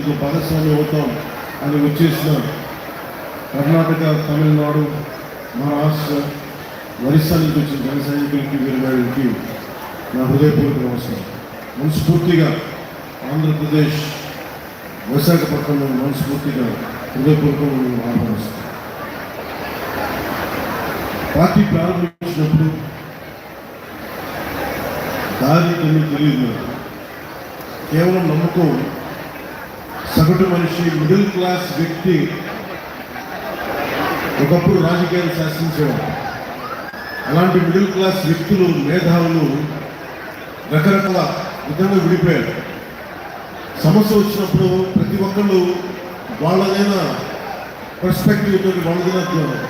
ఇంకో భాగస్వామి అవుతాం అని వచ్చేసిన కర్ణాటక తమిళనాడు మహారాష్ట్ర ఒరిస్సా నుంచి వచ్చిన జన సైనికులకి వీరగాడికి నా హృదయపూర్వక నమస్కారం. మనస్ఫూర్తిగా ఆంధ్రప్రదేశ్ విశాఖపట్నం మనస్ఫూర్తిగా హృదయపూర్వకంగా ఆహ్వానిస్తాను పార్టీ ప్రారంభించినప్పుడు దారి అని తెలియదు. కేవలం నమ్మకం సగటు మనిషి మిడిల్ క్లాస్ వ్యక్తి ఒకప్పుడు రాజకీయాలు శాసించేవారు అలాంటి మిడిల్ క్లాస్ వ్యక్తులు మేధావులు రకరకాల విధంగా విడిపోయారు. సమస్య వచ్చినప్పుడు ప్రతి ఒక్కళ్ళు వాళ్ళదైన పర్స్పెక్టివ్ తోటి వాళ్ళదైన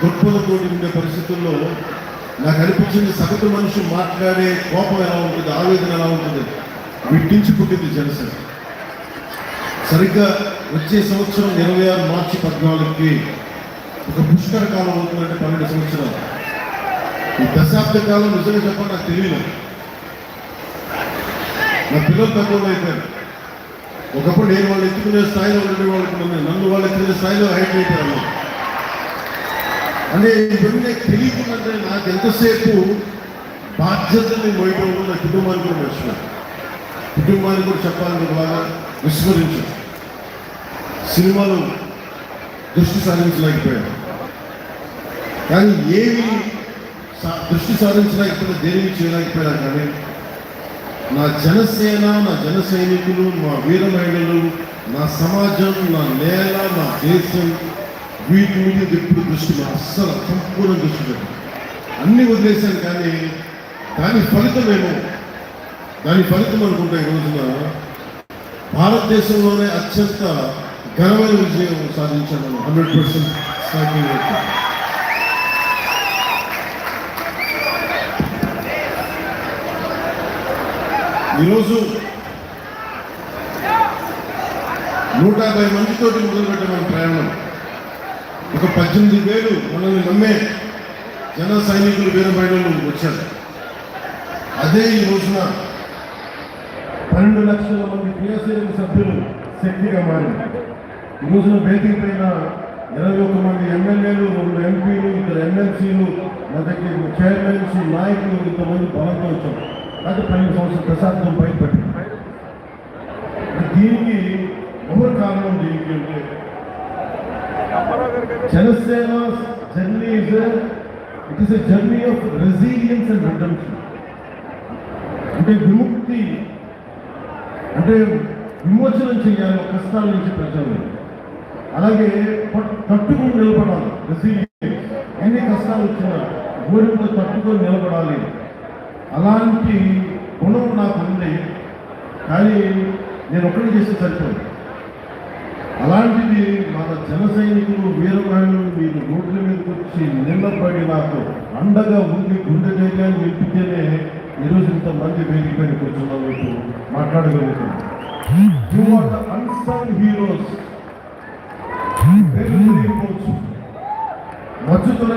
దృక్పథంతో ఉండే పరిస్థితుల్లో నాకు అనిపించింది సగటు మనిషి మాట్లాడే కోపం ఎలా ఉంటుంది ఆవేదన ఎలా ఉంటుంది? విట్టించి పుట్టింది జనసేన. సరిగ్గా వచ్చే సంవత్సరం ఇరవై ఆరు మార్చి పద్నాలుగుకి ఒక పుష్కర కాలం అవుతుందంటే పన్నెండు సంవత్సరాలు. ఈ దశాబ్ద కాలం నిజంగా చెప్పండి నాకు తెలియదు. నా పిల్లలు తక్కువ అయిపోయారు. ఒకప్పుడు నేను వాళ్ళు ఎత్తుకునే స్థాయిలో ఉండే వాళ్ళకి నన్ను నన్ను వాళ్ళు ఎత్తుకునే స్థాయిలో హైట్ అయిపోయాను అంటే ఇవన్నీ తెలియకుండానే నాకు ఎంతసేపు బాధ్యతని మోయడంలో నా కుటుంబానికి కూడా మర్చిపోయాను కుటుంబానికి కూడా చెప్పాలని బాగా విస్మరించాను. సినిమాలు దృష్టి సాధించలేకపోయాను కానీ ఏమి దృష్టి సాధించలేకపోయినా దేని చేయలేకపోయినా కానీ నా జనసేన నా జన సైనికులు మా వీర మహిళలు నా సమాజం నా నేల నా దేశం వీటి మీద ఎప్పుడు దృష్టి నా అస్సలు సంపూర్ణ దృష్టి పెట్టాను అన్ని వదిలేశాను కానీ దాని ఫలితమేమో దాని ఫలితం అనుకుంటే ఈ రోజున భారతదేశంలోనే అత్యంత ఘనమైన విజయం సాధించాను హండ్రెడ్ పర్సెంట్ ఈరోజు నూట యాభై మందితోటి మన ప్రయాణం. ఒక పద్దెనిమిది వేలు మనల్ని నమ్మే జన సైనికులు వీర వచ్చారు. అదే ఈ రోజున పన్నెండు లక్షల మంది క్రియాశీలక సభ్యులు శక్తిగా మారింది ఈ వేదిక పైన ఇరవై ఒక్క మంది ఎమ్మెల్యేలు రెండు ఎంపీలు ఇద్దరు ఎమ్మెల్సీలు మా చైర్మన్స్ నాయకులు ఇంతమంది బలంతో వచ్చారు. అది పన్నెండు సంవత్సరాల దశాబ్దం బయటపడింది దీనికి ఎవరు కారణం దీనికి అంటే Janasena journey is it is a journey of resilience and redemption అంటే విముక్తి అంటే విమోచనం చేయాలి కష్టాల నుంచి ప్రజలు. అలాగే తట్టుకుని నిలబడాలి. రెసిలియన్స్ ఎన్ని కష్టాలు వచ్చినా ఊరితో తట్టుకొని నిలబడాలి. అలాంటి గుణం నాకు ఉంది కానీ నేను ఒకటి చేసే సరిపోదు. అలాంటిది మన జన సైనికులు వీరమహిళలు మీరు రోడ్ల మీదకి వచ్చి నిలబడి నాకు అండగా ఉండి గుండె ధైర్యాన్ని నింపితేనే ఈరోజు ఇంతమంది వేదిక పైన కూర్చున్నాం. మీకు మాట్లాడగలుగుతున్నాం యు ఆర్ ద హీరోస్ మచ్చుతున్న